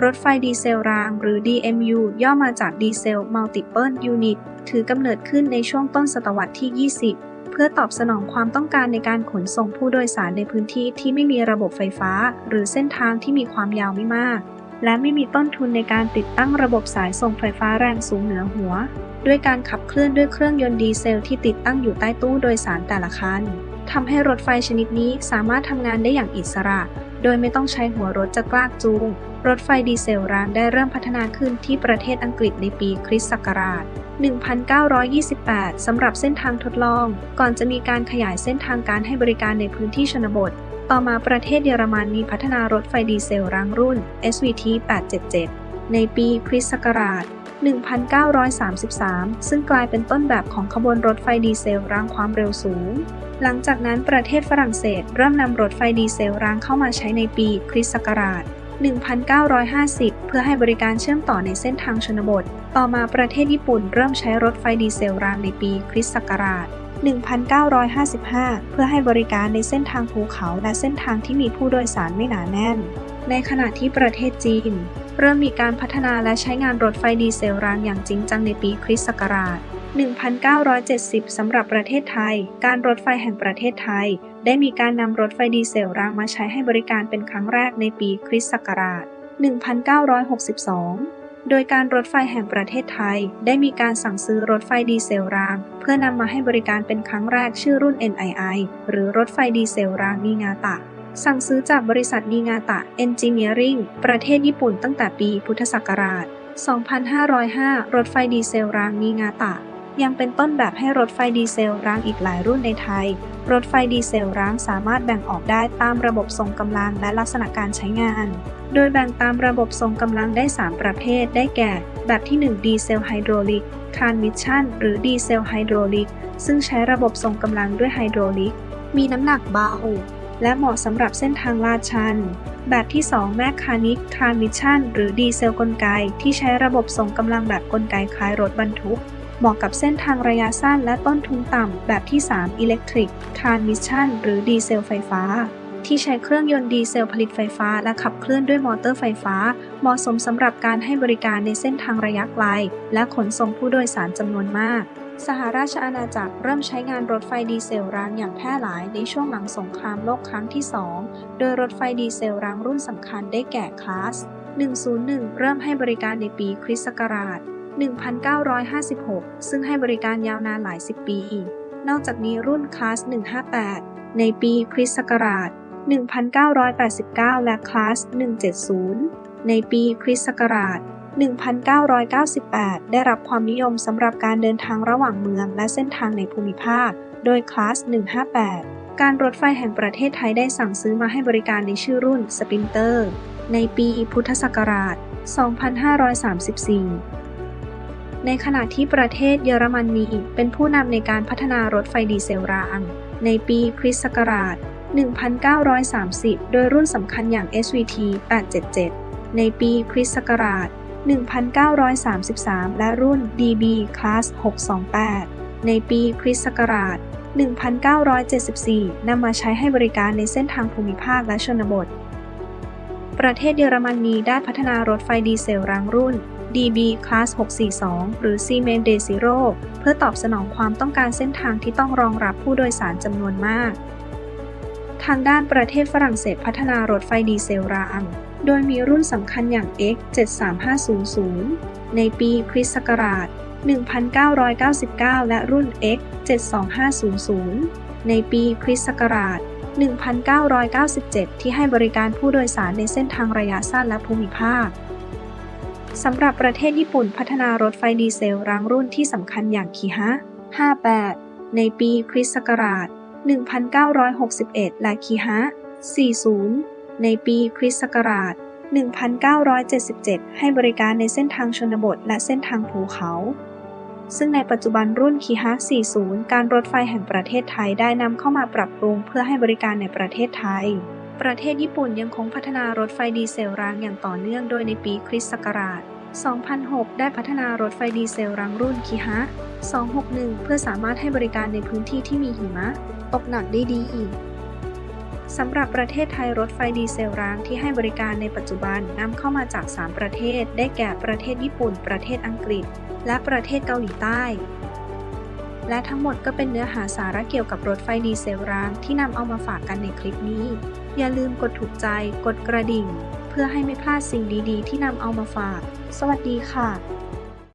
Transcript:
รถไฟดีเซลราง หรือ DMU ย่อมาจาก Diesel Multiple Unit ถือกำเนิดขึ้นในช่วงต้นศตวรรษที่ 20 เพื่อตอบสนองความต้องการในการขนส่งผู้โดยสารในพื้นที่ที่ไม่มีระบบไฟฟ้า หรือเส้นทางที่มีความยาวไม่มาก และไม่มีต้นทุนในการติดตั้งระบบสายส่งไฟฟ้าแรงสูงเหนือหัว ด้วยการขับเคลื่อนด้วยเครื่องยนต์ดีเซลที่ติดตั้งอยู่ใต้ตู้โดยสารแต่ละคันทำให้รถไฟชนิดนี้สามารถทำงานได้อย่างอิสระ โดยไม่ต้องใช้หัวรถจะกลากจูง รถไฟดีเซลรางได้เริ่มพัฒนาขึ้นที่ประเทศอังกฤษในปีคริสต์ศักราช 1928 สำหรับเส้นทางทดลอง ก่อนจะมีการขยายเส้นทางการให้บริการในพื้นที่ชนบท ต่อมาประเทศเยอรมันมีพัฒนารถไฟดีเซลรางรุ่น SVT 877 ในปีคริสต์ศักราช 1933 ซึ่งกลายเป็นต้นแบบของขบวนรถไฟดีเซลรางความเร็วสูง หลังจากนั้นประเทศฝรั่งเศสเริ่มนำรถไฟดีเซลรางเข้ามาใช้ในปีคริสต์ศักราช 1950 เพื่อให้บริการเชื่อมต่อในเส้นทางชนบท ต่อมาประเทศญี่ปุ่นเริ่มใช้รถไฟดีเซลรางในปีคริสต์ศักราช 1955 เพื่อให้บริการในเส้นทางภูเขาและเส้นทางที่มีผู้โดยสารไม่หนาแน่น ในขณะที่ประเทศจีน เริ่มมีการพัฒนาและใช้งานรถไฟดีเซลรางอย่างจริงจังในปีคริสต์ศักราช 1970 สำหรับประเทศไทย การรถไฟแห่งประเทศไทย ได้มีการนำรถไฟดีเซลรางมาใช้ให้บริการเป็นครั้งแรกในปีคริสต์ศักราช 1962โดยการรถไฟแห่งประเทศไทย ได้มีการสั่งซื้อรถไฟดีเซลราง เพื่อนำมาให้บริการเป็นครั้งแรกชื่อรุ่น NII หรือรถไฟดีเซลรางนิงาตะ สั่งซื้อจากบริษัทนิงาตะเอนจิเนียริงประเทศญี่ปุ่นตั้งแต่ปีพุทธศักราช 2505 รถไฟดีเซลรางนิงาตะ ยังเป็นต้นแบบให้รถไฟดีเซลรางอีกหลายรุ่นในไทย รถไฟดีเซลรางสามารถแบ่งออกได้ตามระบบทรงกำลังและลักษณะการใช้งาน โดยแบ่งตามระบบทรงกำลังได้ 3 ประเภท ได้แก่ แบบที่ 1 ดีเซลไฮดรอลิกทรานมิชชั่นหรือดีเซลไฮดรอลิกซึ่งใช้ระบบทรงกำลังด้วยไฮดรอลิกมีน้ำหนักเบา และเหมาะสำหรับเส้นทางลาดชัน แบบที่ 2 แมคคานิกทรานมิชชั่นหรือดีเซลกลไก ที่ใช้ระบบส่งกำลังแบบกลไกคล้ายรถบรรทุก เหมาะกับเส้นทางระยะสั้นและต้นทุนต่ำ แบบที่3 Electric Transmission หรือดีเซลไฟฟ้า ที่ใช้เครื่องยนต์ดีเซลผลิตไฟฟ้า และขับเคลื่อนด้วยมอเตอร์ไฟฟ้า เหมาะสมสำหรับการให้บริการในเส้นทางระยะไกล และขนส่งผู้โดยสารจำนวนมาก สหราชอาณาจักรเริ่มใช้งานรถไฟดีเซลรางอย่างแพร่หลายในช่วงหลังสงครามโลกครั้งที่ 2 โดยรถไฟดีเซลรางรุ่นสำคัญได้แก่คลาส 101 เริ่มให้บริการในปีคริสต์ศักราช 1956 ซึ่งให้บริการยาวนานหลายสิบปีอีก นอกจากนี้รุ่นคลาส 158 ในปีคริสต์ศักราช 1989 และคลาส 170 ในปีคริสต์ศักราช 1998 ได้รับความนิยมสำหรับการเดินทางระหว่างเมืองและเส้นทางในภูมิภาค โดยคลาส 158 การรถไฟแห่งประเทศไทยได้สั่งซื้อมาให้บริการในชื่อรุ่นสปินเตอร์ ในปีพุทธศักราช 2534ในขณะที่ประเทศเยอรมนีเป็นผู้นำในการพัฒนารถไฟดีเซลราง ในปีคริสต์ศักราช 1930 โดยรุ่นสำคัญอย่าง SVT 877 ในปีคริสต์ศักราช 1933 และรุ่น DB Class 628 ในปีคริสต์ศักราช 1974 นำมาใช้ให้บริการในเส้นทางภูมิภาคและชนบท ประเทศเยอรมนีได้พัฒนารถไฟดีเซลรางรุ่น DB Class 642 หรือ Siemens Desiro เพื่อตอบสนองความต้องการเส้นทางที่ต้องรองรับผู้โดยสารจำนวนมาก ทางด้านประเทศฝรั่งเศสพัฒนารถไฟดีเซลราง โดยมีรุ่นสำคัญอย่าง X 73500 ในปีคริสต์ศักราช 1999 และรุ่น X 72500 ในปีคริสต์ศักราช 1997 ที่ให้บริการผู้โดยสารในเส้นทางระยะสั้นและภูมิภาคสำหรับประเทศญี่ปุ่นพัฒนารถไฟดีเซลรางรุ่นที่สำคัญอย่างคิฮะ 58 ในปีคริสต์ศักราช 1961 และคิฮะ 40 ในปีคริสต์ศักราช 1977 ให้บริการในเส้นทางชนบทและเส้นทางภูเขา ซึ่งในปัจจุบันรุ่นคิฮะ40 การรถไฟแห่งประเทศไทยได้นำเข้ามาปรับปรุงเพื่อให้บริการในประเทศไทย ประเทศญี่ปุ่นยังคงพัฒนารถไฟดีเซลรางอย่างต่อเนื่องโดยในปีคริสต์ศักราช2006 ได้พัฒนารถไฟดีเซลรางรุ่นคิฮะ 261 เพื่อสามารถให้บริการในพื้นที่ที่มีหิมะ ตกหนักได้ดีอีก สำหรับประเทศไทยรถไฟดีเซลรางที่ให้บริการในปัจจุบันนำเข้ามาจาก 3 ประเทศ ได้แก่ประเทศญี่ปุ่น ประเทศอังกฤษ และประเทศเกาหลีใต้ และทั้งหมดก็เป็นเนื้อหาสาระเกี่ยวกับรถไฟดีเซลรางที่นำเอามาฝากกันในคลิปนี้ อย่าลืมกดถูกใจ กดกระดิ่ง เพื่อให้ไม่พลาดสิ่งดีๆ ที่นำเอามาฝาก สวัสดีค่ะ